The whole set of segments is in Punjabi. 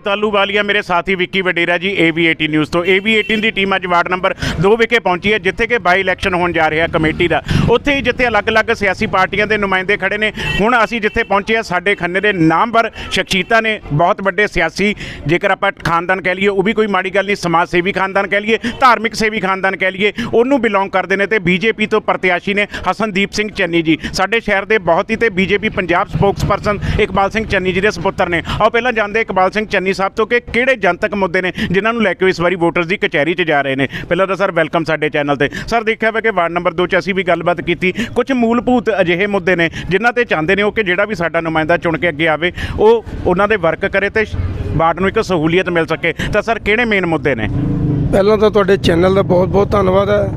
ਅਜੀਤ ਆਲੂਵਾਲੀਆ ਮੇਰੇ ਸਾਥੀ ਵਿੱਕੀ ਵਡੇਰਾ ਜੀ AV18 ਨਿਊਜ਼ ਤੋਂ। AV18 ਦੀ ਟੀਮ ਅੱਜ ਵਾਰਡ ਨੰਬਰ 2 ਵਿਖੇ ਪਹੁੰਚੀ ਹੈ, ਜਿੱਥੇ ਕਿ ਬਾਈ ਇਲੈਕਸ਼ਨ ਹੋਣ ਜਾ ਰਿਹਾ ਕਮੇਟੀ ਦਾ। ਉੱਥੇ ਹੀ ਜਿੱਥੇ ਅਲੱਗ-ਅਲੱਗ ਸਿਆਸੀ ਪਾਰਟੀਆਂ ਦੇ ਨੁਮਾਇੰਦੇ ਖੜੇ ਨੇ, ਹੁਣ ਅਸੀਂ ਜਿੱਥੇ ਪਹੁੰਚੇ ਆ ਸਾਡੇ ਖੰਨੇ ਦੇ ਨਾਮਵਰ ਸ਼ਖਸੀਅਤਾਂ ਨੇ, ਬਹੁਤ ਵੱਡੇ ਸਿਆਸੀ, ਜੇਕਰ ਆਪਾਂ ਖਾਨਦਾਨ ਕਹਿ ਲਈਏ, ਉਹ ਵੀ ਕੋਈ ਮਾੜੀ ਗੱਲ ਨਹੀਂ, ਸਮਾਜ ਸੇਵੀ ਖਾਨਦਾਨ ਕਹਿ ਲਈਏ, ਧਾਰਮਿਕ ਸੇਵੀ ਖਾਨਦਾਨ ਕਹਿ ਲਈਏ, ਉਹਨੂੰ ਬਿਲੋਂਗ ਕਰਦੇ ਨੇ ਤੇ ਬੀਜੇਪੀ ਤੋਂ ਪ੍ਰਤਿਆਸ਼ੀ ਨੇ ਹਸਨਦੀਪ ਸਿੰਘ ਚੰਨੀ ਜੀ। ਸਾਡੇ ਸ਼ਹਿਰ ਦੇ ਬਹੁਤ ਹੀ ਤੇ ਬੀਜੇਪੀ ਪੰਜਾਬ ਸਪੋਕਸਪਰਸਨ ਇਕਬਾਲ ਸਿੰਘ ਚੰਨੀ ਜੀ ਦੇ ਸੁਪੁੱਤਰ ਨੇ। ਆਓ, ਪਹਿਲਾਂ ਜਾਣਦੇ ਇਕਬਾਲ ਸਿੰਘ ਚੰਨੀ ਸਾਹਿਬ ਤੋਂ ਕਿ ਕਿਹੜੇ ਜਨਤਕ ਮੁੱਦੇ ਨੇ ਜਿਨ੍ਹਾਂ ਨੂੰ ਲੈ ਕੇ ਇਸ ਵਾਰੀ ਵੋਟਰਸ ਦੀ ਕਚਹਿਰੀ 'ਚ ਜਾ ਰਹੇ ਨੇ? ਪਹਿਲਾਂ ਤਾਂ ਸਰ ਵੈਲਕਮ ਸਾਡੇ ਚੈਨਲ ਤੇ। ਸਰ, ਦੇਖਿਆ ਵਾ ਕਿ ਵਾਰਡ ਨੰਬਰ 2 'ਚ ਅਸੀਂ ਵੀ ਗੱਲਬਾਤ ਕੀਤੀ। ਕੁਝ ਮੂਲਭੂਤ ਅਜਿਹੇ ਮੁੱਦੇ ਨੇ ਜਿਨ੍ਹਾਂ ਤੇ ਚਾਹੁੰਦੇ ਨੇ ਉਹ ਕਿ ਜਿਹੜਾ ਵੀ ਸਾਡਾ ਨੁਮਾਇੰਦਾ ਚੁਣ ਕੇ ਅੱਗੇ ਆਵੇ, ਉਹ ਉਹਨਾਂ ਦੇ ਵਰਕ ਕਰੇ ਤੇ ਵਾਰਡ ਨੂੰ ਇੱਕ ਸਹੂਲੀਅਤ ਮਿਲ ਸਕੇ। ਤਾਂ ਸਰ, ਕਿਹੜੇ ਮੇਨ ਮੁੱਦੇ ਨੇ? ਪਹਿਲਾਂ ਤਾਂ ਤੁਹਾਡੇ ਚੈਨਲ ਦਾ ਬਹੁਤ-ਬਹੁਤ ਧੰਨਵਾਦ ਹੈ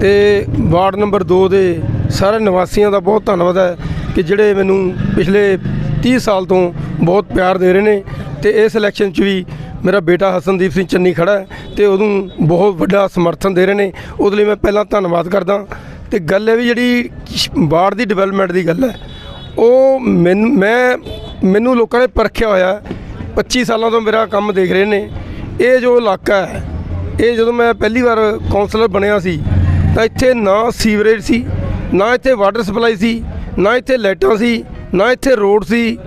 ਤੇ ਵਾਰਡ ਨੰਬਰ 2 ਦੇ ਸਾਰੇ ਨਿਵਾਸੀਆਂ ਦਾ ਬਹੁਤ ਧੰਨਵਾਦ ਹੈ ਕਿ ਜਿਹੜੇ ਮੈਨੂੰ ਪਿਛਲੇ 30 ਸਾਲ ਤੋਂ ਬਹੁਤ ਪਿਆਰ ਦੇ ਰਹੇ ਨੇ। ਤੇ ਇਸ ਇਲੈਕਸ਼ਨ 'ਚ ਵੀ ਮੇਰਾ ਬੇਟਾ ਹਸਨਦੀਪ ਸਿੰਘ ਚੰਨੀ ਖੜਾ ਹੈ ਤੇ ਉਹਨੂੰ ਬਹੁਤ ਵੱਡਾ ਸਮਰਥਨ ਦੇ ਰਹੇ ਨੇ। ਉਹਦੇ ਲਈ ਮੈਂ ਪਹਿਲਾਂ ਧੰਨਵਾਦ ਕਰਦਾ। ਤੇ ਗੱਲ ਹੈ ਵੀ ਜਿਹੜੀ ਬਾੜ ਦੀ ਡਿਵੈਲਪਮੈਂਟ ਦੀ ਗੱਲ ਹੈ, ਉਹ ਮੈਨ- ਮੈਂ, ਮੈਨੂੰ ਲੋਕਾਂ ਨੇ ਪਰਖਿਆ ਹੋਇਆ ਹੈ। 25 ਸਾਲਾਂ ਤੋਂ ਮੇਰਾ ਕੰਮ ਦੇਖ ਰਹੇ ਨੇ। ਇਹ ਜੋ ਇਲਾਕਾ ਹੈ, ਇਹ ਜਦੋਂ ਮੈਂ ਪਹਿਲੀ ਵਾਰ ਕਾਉਂਸਲਰ ਬਣਿਆ ਸੀ, ਤਾਂ ਇੱਥੇ ਨਾ ਸੀਵਰੇਜ ਸੀ, ਨਾ ਇੱਥੇ ਵਾਟਰ ਸਪਲਾਈ ਸੀ, ਨਾ ਇੱਥੇ ਲਾਈਟਾਂ ਸੀ, ਨਾ ਇੱਥੇ ਰੋਡ ਸੀ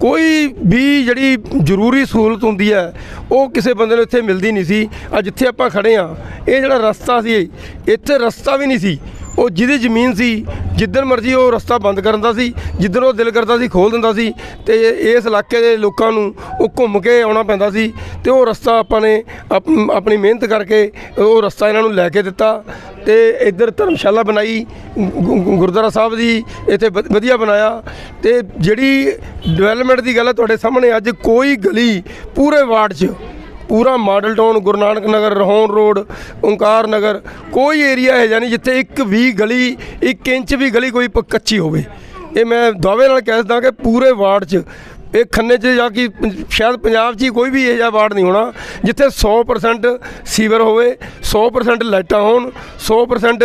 ਕੋਈ ਵੀ ਜਿਹੜੀ ਜ਼ਰੂਰੀ ਸਹੂਲਤ ਹੁੰਦੀ ਹੈ, ਉਹ ਕਿਸੇ ਬੰਦੇ ਨੂੰ ਇੱਥੇ ਮਿਲਦੀ ਨਹੀਂ ਸੀ। ਅੱਜ ਜਿੱਥੇ ਆਪਾਂ ਖੜੇ ਆ ਇਹ ਜਿਹੜਾ ਰਸਤਾ ਸੀ, ਇੱਥੇ ਰਸਤਾ ਵੀ ਨਹੀਂ ਸੀ। ਉਹ ਜਿਹਦੀ ਜ਼ਮੀਨ ਸੀ ਜਿੱਦਣ ਮਰਜ਼ੀ ਉਹ ਰਸਤਾ ਬੰਦ ਕਰਨ ਦਾ ਸੀ ਜਿੱਦਣ ਉਹ ਦਿਲ ਕਰਦਾ ਸੀ ਖੋਲ ਦਿੰਦਾ ਸੀ ਤੇ ਇਸ ਇਲਾਕੇ ਦੇ ਲੋਕਾਂ ਨੂੰ ਉਹ ਘੁੰਮ ਕੇ ਆਉਣਾ ਪੈਂਦਾ ਸੀ ਤੇ ਉਹ ਰਸਤਾ ਆਪਾਂ ਨੇ ਆਪ- ਆਪਣੀ ਮਿਹਨਤ ਕਰਕੇ ਉਹ ਰਸਤਾ ਇਹਨਾਂ ਨੂੰ ਲੈ ਕੇ ਦਿੱਤਾ ਤੇ ਇੱਧਰ ਧਰਮਸ਼ਾਲਾ ਬਣਾਈ, ਗੁ- ਗੁਰਦੁਆਰਾ ਸਾਹਿਬ ਦੀ ਇੱਥੇ ਵਧ- ਵਧੀਆ ਬਣਾਇਆ ਤੇ ਜਿਹੜੀ ਡਿਵੈਲਪਮੈਂਟ ਦੀ ਗੱਲ ਹੈ ਤੁਹਾਡੇ ਸਾਹਮਣੇ, ਅੱਜ ਕੋਈ ਗਲੀ ਪੂਰੇ ਵਾਰਡ 'ਚ ਪੂਰਾ Model Town Guru Nanak Nagar Rahon road, Onkar Nagar, ਕੋਈ ਏਰੀਆ ਹੈ ਜਾਨੀ ਜਿੱਥੇ ਇੱਕ ਵੀ ਗਲੀ 1 ਇੰਚ ਵੀ ਗਲੀ ਕੋਈ ਪ- ਕੱਚੀ ਹੋਵੇ। ਇਹ ਮੈਂ ਦਾਅਵੇ ਨਾਲ ਕਹਿ ਸਕਦਾ ਕਿ ਪੂਰੇ ਵਾਰਡ 'ਚ ਇਹ ਖੰਨੇ 'ਚ ਜਾਂ ਕਿ ਪੰ- ਸ਼ਾਇਦ ਪੰਜਾਬ 'ਚ ਹੀ ਕੋਈ ਵੀ ਇਹ ਜਿਹਾ ਵਾਰਡ ਨਹੀਂ ਹੋਣਾ, ਜਿੱਥੇ 100% ਸੀਵਰ ਹੋਵੇ 100% ਲਾਈਟਾਂ ਹੋਣ 100%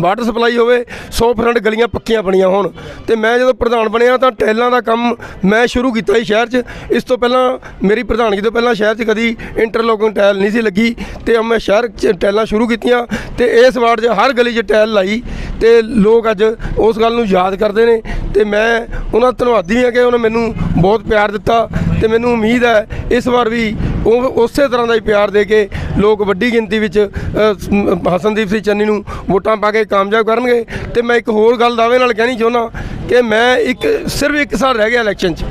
ਵਾਟਰ ਸਪਲਾਈ ਹੋਵੇ 100% ਗਲੀਆਂ ਪੱਕੀਆਂ ਬਣੀਆਂ ਹੋਣ। ਤੇ ਮੈਂ ਜਦੋਂ ਪ੍ਰਧਾਨ ਬਣਿਆ ਤਾਂ ਟੈਲਾਂ ਦਾ ਕੰਮ ਮੈਂ ਸ਼ੁਰੂ ਕੀਤਾ ਸੀ ਸ਼ਹਿਰ 'ਚ। ਇਸ ਤੋਂ ਪਹਿਲਾਂ ਮੇਰੀ ਪ੍ਰਧਾਨਗੀ ਤੋਂ ਪਹਿਲਾਂ ਸ਼ਹਿਰ 'ਚ ਕਦੀ ਇੰਟਰਲੋਕਿੰਗ ਟੈਲ ਨਹੀਂ ਸੀ ਲੱਗੀ ਤੇ ਮੈਂ ਸ਼ਹਿਰ 'ਚ ਟੈਲਾਂ ਸ਼ੁਰੂ ਕੀਤੀਆਂ ਤੇ ਇਸ ਵਾਰਡ 'ਚ ਹਰ ਗਲੀ 'ਚ ਟੈਲ ਲਾਈ ਤੇ ਲੋਕ ਅੱਜ ਉਸ ਗੱਲ ਨੂੰ ਯਾਦ ਕਰਦੇ ਨੇ ਤੇ ਮੈਂ ਉਹਨਾਂ ਦਾ ਧੰਨਵਾਦੀ ਹਾਂ ਕਿ ਉਹਨੇ ਮੈਨੂੰ ਬਹੁਤ ਪਿਆਰ ਦਿੱਤਾ ਤੇ ਮੈਨੂੰ ਉਮੀਦ ਹੈ ਇਸ ਵਾਰ ਵੀ ਉਹ ਉਸੇ ਤਰ੍ਹਾਂ ਦਾ ਹੀ ਪਿਆਰ ਦੇ ਕੇ ਲੋਕ ਵੱਡੀ ਗਿਣਤੀ ਵਿੱਚ ਅ, ਹਸਨਦੀਪ ਸਿੰਘ ਚੰਨੀ ਨੂੰ ਵੋਟਾਂ ਪਾ ਕੇ ਕਾਮਯਾਬ ਕਰਨਗੇ। ਤੇ ਮੈਂ ਇੱਕ ਹੋਰ ਗੱਲ ਦਾਅਵੇ ਨਾਲ ਕਹਿਣੀ ਚਾਹੁੰਦਾ ਕਿ ਮੈਂ ਇੱਕ ਸਿਰਫ ਇੱਕ ਸਾਲ ਰਹਿ ਗਿਆ ਇਲੈਕਸ਼ਨ 'ਚ।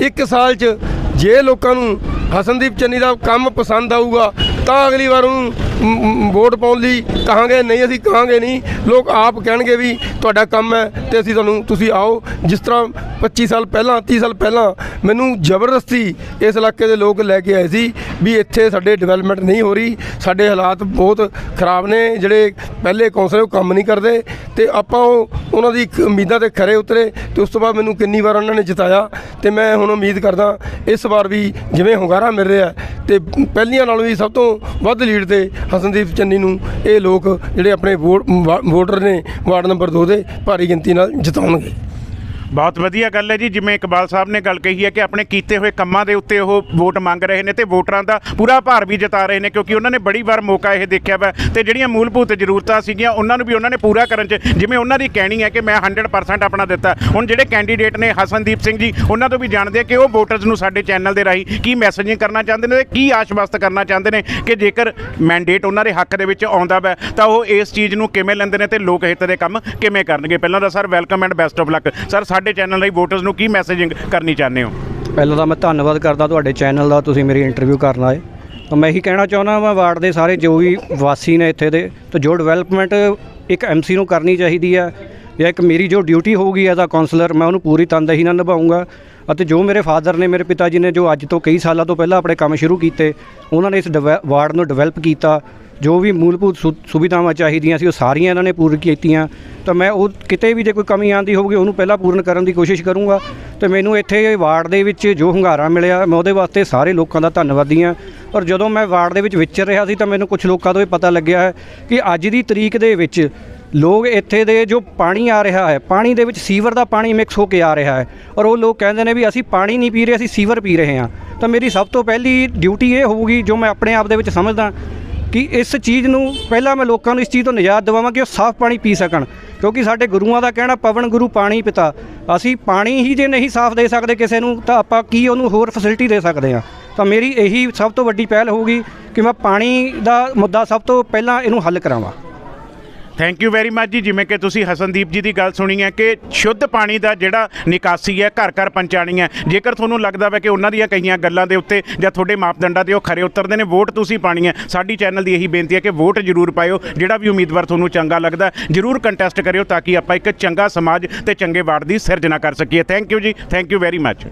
ਇੱਕ ਸਾਲ 'ਚ ਜੇ ਲੋਕਾਂ ਨੂੰ ਹਸਨਦੀਪ ਚੰਨੀ ਦਾ ਕੰਮ ਪਸੰਦ ਆਊਗਾ ਤਾਂ ਅਗਲੀ ਵਾਰ ਉਹਨੂੰ ਵੋਟ ਪਾਉਣ ਲਈ ਕਹਾਂਗੇ, ਨਹੀਂ ਅਸੀਂ ਕਹਾਂਗੇ ਨਹੀਂ। ਲੋਕ ਆਪ ਕਹਿਣਗੇ ਵੀ ਤੁਹਾਡਾ ਕੰਮ ਹੈ ਤੇ ਅਸੀਂ ਤੁਹਾਨੂੰ, ਤੁਸੀਂ ਆਓ। ਜਿਸ ਤਰ੍ਹਾਂ 25 ਸਾਲ ਪਹਿਲਾਂ 30 ਸਾਲ ਪਹਿਲਾਂ ਮੈਨੂੰ ਜ਼ਬਰਦਸਤੀ ਇਸ ਇਲਾਕੇ ਦੇ ਲੋਕ ਲੈ ਕੇ ਆਏ ਸੀ ਵੀ ਇੱਥੇ ਸਾਡੇ ਡਿਵੈਲਪਮੈਂਟ ਨਹੀਂ ਹੋ ਰਹੀ। ਸਾਡੇ ਹਾਲਾਤ ਬਹੁਤ ਖਰਾਬ ਨੇ। ਜਿਹੜੇ ਪਹਿਲੇ ਕੌਂਸਲਰ ਉਹ ਕੰਮ ਨਹੀਂ ਕਰਦੇ। ਤੇ ਆਪਾਂ ਉਹ, ਉਹਨਾਂ ਦੀ ਉਮੀਦਾਂ ਤੇ ਖਰੇ ਉਤਰੇ। ਤੇ ਉਸ ਤੋਂ ਬਾਅਦ ਮੈਨੂੰ ਕਿੰਨੀ ਵਾਰ ਉਹਨਾਂ ਨੇ ਜਿਤਾਇਆ। ਤੇ ਮੈਂ ਹੁਣ ਉਮੀਦ ਕਰਦਾ, ਇਸ ਵਾਰ ਵੀ ਜਿਵੇਂ ਹੁੰਗਾਰਾ ਮਿਲ ਰਿਹਾ ਤੇ ਪਹਿਲੀਆਂ ਨਾਲੋਂ ਵੀ ਸਭ ਤੋਂ ਵੱਧ ਲੀਡ ਤੇ ਹਸਨਦੀਪ ਚੰਨੀ ਨੂੰ ਇਹ ਲੋਕ ਜਿਹੜੇ ਆਪਣੇ ਵੋਟ ਵੋਟਰ ਨੇ, ਵਾਰਡ ਨੰਬਰ 2 ਦੇ, ਭਾਰੀ ਗਿਣਤੀ ਨਾਲ ਜਿਤਾਉਣਗੇ। ਬਹੁਤ ਵਧੀਆ ਗੱਲ ਹੈ ਜੀ। ਜਿਵੇਂ ਇਕਬਾਲ ਸਾਹਿਬ ਨੇ ਗੱਲ ਕਹੀ ਹੈ ਕਿ ਆਪਣੇ ਕੀਤੇ ਹੋਏ ਕੰਮਾਂ ਦੇ ਉੱਤੇ ਉਹ ਵੋਟ ਮੰਗ ਰਹੇ ਨੇ ਤੇ ਵੋਟਰਾਂ ਦਾ ਪੂਰਾ ਭਾਰ ਵੀ ਜਤਾ ਰਹੇ ਨੇ ਕਿਉਂਕਿ ਉਹਨਾਂ ਨੇ ਬੜੀ ਵਾਰ ਮੌਕਾ ਇਹ ਦੇਖਿਆ ਵਾ ਤੇ ਜਿਹੜੀਆਂ ਮੂਲਭੂਤ ਜ਼ਰੂਰਤਾਂ ਸੀਗੀਆਂ, ਉਹਨਾਂ ਨੂੰ ਵੀ ਉਹਨਾਂ ਨੇ ਪੂਰਾ ਕਰਨ 'ਚ ਜਿਵੇਂ ਉਹਨਾਂ ਦੀ ਕਹਿਣੀ ਹੈ ਕਿ ਮੈਂ 100% ਆਪਣਾ ਦਿੱਤਾ। ਹੁਣ ਜਿਹੜੇ ਕੈਂਡੀਡੇਟ ਨੇ ਹਸਨਦੀਪ ਸਿੰਘ ਜੀ, ਉਹਨਾਂ ਤੋਂ ਵੀ ਜਾਣਦੇ ਕਿ ਉਹ ਵੋਟਰਸ ਨੂੰ ਸਾਡੇ ਚੈਨਲ ਦੇ ਰਾਹੀਂ ਕੀ ਮੈਸੇਜਿੰਗ ਕਰਨਾ ਚਾਹੁੰਦੇ ਨੇ ਤੇ ਕੀ ਆਸ਼ਵਸਤ ਕਰਨਾ ਚਾਹੁੰਦੇ ਨੇ ਕਿ ਜੇਕਰ ਮੈਂਡੇਟ ਉਹਨਾਂ ਦੇ ਹੱਕ ਦੇ ਵਿੱਚ ਆਉਂਦਾ ਵਾ, ਤਾਂ ਉਹ ਇਸ ਚੀਜ਼ ਨੂੰ ਕਿਵੇਂ ਲੈਂਦੇ ਨੇ ਤੇ ਲੋਕ ਹਿੱਤ ਦੇ ਕੰਮ ਕਿਵੇਂ ਕਰਨਗੇ। ਪਹਿਲਾਂ ਤਾਂ sir welcome and best of luck sir ਸਾਡੇ ਚੈਨਲ ਲਈ ਵੋਟਰਸ ਨੂੰ ਕੀ ਮੈਸੇਜਿੰਗ ਕਰਨੀ ਚਾਹੁੰਦੇ ਹੋ? ਪਹਿਲਾਂ ਤਾਂ ਮੈਂ ਧੰਨਵਾਦ ਕਰਦਾ ਤੁਹਾਡੇ ਚੈਨਲ ਦਾ, ਤੁਸੀਂ ਮੇਰੀ ਇੰਟਰਵਿਊ ਕਰਨ ਆਏ। ਤਾਂ ਮੈਂ ਇਹੀ ਕਹਿਣਾ ਚਾਹੁੰਦਾ ਮੈਂ ਵਾਰਡ ਦੇ ਸਾਰੇ ਜੋ ਵੀ ਵਾਸੀ ਨੇ ਇੱਥੇ ਦੇ, ਤਾਂ ਜੋ ਡਿਵੈਲਪਮੈਂਟ ਇੱਕ ਐਮਸੀ ਨੂੰ ਕਰਨੀ ਚਾਹੀਦੀ ਹੈ ਜਾਂ ਇੱਕ ਮੇਰੀ ਜੋ ਡਿਊਟੀ ਹੋਊਗੀ ਐਜ਼ ਆ ਕਾਉਂਸਲਰ ਮੈਂ ਉਹਨੂੰ ਪੂਰੀ ਤਨਦੇਹੀ ਨਾਲ ਨਿਭਾਉਂਗਾ ਅਤੇ ਜੋ ਮੇਰੇ ਫਾਦਰ ਨੇ, ਮੇਰੇ ਪਿਤਾ ਜੀ ਨੇ ਜੋ ਅੱਜ ਤੋਂ ਕਈ ਸਾਲਾਂ ਤੋਂ ਪਹਿਲਾਂ ਆਪਣੇ ਕੰਮ ਸ਼ੁਰੂ ਕੀਤੇ, ਉਹਨਾਂ ਨੇ ਇਸ ਡਿਵੈ- ਵਾਰਡ ਨੂੰ ਡਿਵੈਲਪ ਕੀਤਾ। ਜੋ ਵੀ ਮੂਲਭੂਤ ਸੁ- ਸੁਵਿਧਾਵਾਂ ਚਾਹੀਦੀਆਂ ਸੀ, ਉਹ ਸਾਰੀਆਂ ਇਹਨਾਂ ਨੇ ਪੂਰੀ ਕੀਤੀਆਂ। ਤਾਂ ਮੈਂ ਉਹ ਕਿਤੇ ਵੀ ਜੇ ਕੋਈ ਕਮੀ ਆਂਦੀ ਹੋਊਗੀ, ਉਹਨੂੰ ਪਹਿਲਾਂ ਪੂਰਨ ਕਰਨ ਦੀ ਕੋਸ਼ਿਸ਼ ਕਰੂੰਗਾ। ਤੇ ਮੈਨੂੰ ਇੱਥੇ ਵਾਰਡ ਦੇ ਵਿੱਚ ਜੋ ਹੁੰਗਾਰਾ ਮਿਲਿਆ, ਮੈਂ ਉਹਦੇ ਵਾਸਤੇ ਸਾਰੇ ਲੋਕਾਂ ਦਾ ਧੰਨਵਾਦੀ ਹਾਂ। ਔਰ ਜਦੋਂ ਮੈਂ ਵਾਰਡ ਦੇ ਵਿੱਚ ਵਿਚਰ ਰਿਹਾ ਸੀ, ਤਾਂ ਮੈਨੂੰ ਕੁਝ ਲੋਕਾਂ ਤੋਂ ਇਹ ਪਤਾ ਲੱਗਿਆ ਹੈ ਕਿ ਅੱਜ ਦੀ ਤਰੀਕ ਦੇ ਵਿੱਚ ਲੋਕ ਇੱਥੇ ਦੇ ਜੋ ਪਾਣੀ ਆ ਰਿਹਾ ਹੈ, ਪਾਣੀ ਦੇ ਵਿੱਚ ਸੀਵਰ ਦਾ ਪਾਣੀ ਮਿਕਸ ਹੋ ਕੇ ਆ ਰਿਹਾ ਹੈ। ਔਰ ਉਹ ਲੋਕ ਕਹਿੰਦੇ ਨੇ ਵੀ ਅਸੀਂ ਪਾਣੀ ਨਹੀਂ ਪੀ ਰਹੇ, ਅਸੀਂ ਸੀਵਰ ਪੀ ਰਹੇ ਹਾਂ। ਤਾਂ ਮੇਰੀ ਸਭ ਤੋਂ ਪਹਿਲੀ ਡਿਊਟੀ ਇਹ ਹੋਊਗੀ, ਜੋ ਮੈਂ ਆਪਣੇ ਆਪ ਦੇ ਵਿੱਚ ਸਮਝਦਾ ਕਿ ਇਸ ਚੀਜ਼ ਨੂੰ ਪਹਿਲਾਂ ਮੈਂ ਲੋਕਾਂ ਨੂੰ ਇਸ ਚੀਜ਼ ਤੋਂ ਨਿਜਾਤ ਦਿਵਾਵਾਂ ਕਿ ਉਹ ਸਾਫ਼ ਪਾਣੀ ਪੀ ਸਕਣ, ਕਿਉਂਕਿ ਸਾਡੇ ਗੁਰੂਆਂ ਦਾ ਕਹਿਣਾ, ਪਵਨ ਗੁਰੂ ਪਾਣੀ ਪਿਤਾ। ਅਸੀਂ ਪਾਣੀ ਹੀ ਜੇ ਨਹੀਂ ਸਾਫ਼ ਦੇ ਸਕਦੇ ਕਿਸੇ ਨੂੰ, ਤਾਂ ਆਪਾਂ ਕੀ ਉਹਨੂੰ ਹੋਰ ਫੈਸਿਲਿਟੀ ਦੇ ਸਕਦੇ ਹਾਂ? ਤਾਂ ਮੇਰੀ ਇਹੀ ਸਭ ਤੋਂ ਵੱਡੀ ਪਹਿਲ ਹੋਊਗੀ ਕਿ ਮੈਂ ਪਾਣੀ ਦਾ ਮੁੱਦਾ ਸਭ ਤੋਂ ਪਹਿਲਾਂ ਇਹਨੂੰ ਹੱਲ ਕਰਾਵਾਂ। ਥੈਂਕ ਯੂ ਵੈਰੀ ਮੱਚ ਜੀ, ਜਿਵੇਂ ਕਿ ਤੁਸੀਂ ਹਸਨਦੀਪ ਜੀ ਦੀ ਗੱਲ ਸੁਣੀ ਹੈ ਕਿ ਸ਼ੁੱਧ ਪਾਣੀ ਦਾ ਜਿਹੜਾ ਨਿਕਾਸੀ ਹੈ, ਘਰ ਘਰ ਪਹੁੰਚਾਣੀ ਹੈ। ਜੇਕਰ ਤੁਹਾਨੂੰ ਲੱਗਦਾ ਹੈ ਕਿ ਉਹਨਾਂ ਦੀਆਂ ਕਈਆਂ ਗੱਲਾਂ ਦੇ ਉੱਤੇ ਜਾਂ ਤੁਹਾਡੇ ਮਾਪਦੰਡਾਂ ਦੇ ਉਹ ਖਰੇ ਉਤਰਦੇ ਨੇ ਵੋਟ ਤੁਸੀਂ ਪਾਣੀ ਹੈ। ਸਾਡੀ ਚੈਨਲ ਦੀ ਇਹੀ ਬੇਨਤੀ ਹੈ ਕਿ ਵੋਟ ਜ਼ਰੂਰ ਪਾਇਓ। ਜਿਹੜਾ ਵੀ ਉਮੀਦਵਾਰ ਤੁਹਾਨੂੰ ਚੰਗਾ ਲੱਗਦਾ, ਜ਼ਰੂਰ ਕੰਟੈਸਟ ਕਰਿਓ ਤਾਂ ਕਿ ਆਪਾਂ ਇੱਕ ਚੰਗਾ ਸਮਾਜ ਤੇ ਚੰਗੇ ਵਾਰਡ ਦੀ ਸਿਰਜਣਾ ਕਰ ਸਕੀਏ। ਥੈਂਕ ਯੂ ਜੀ ਥੈਂਕ ਯੂ ਵੈਰੀ ਮੱਚ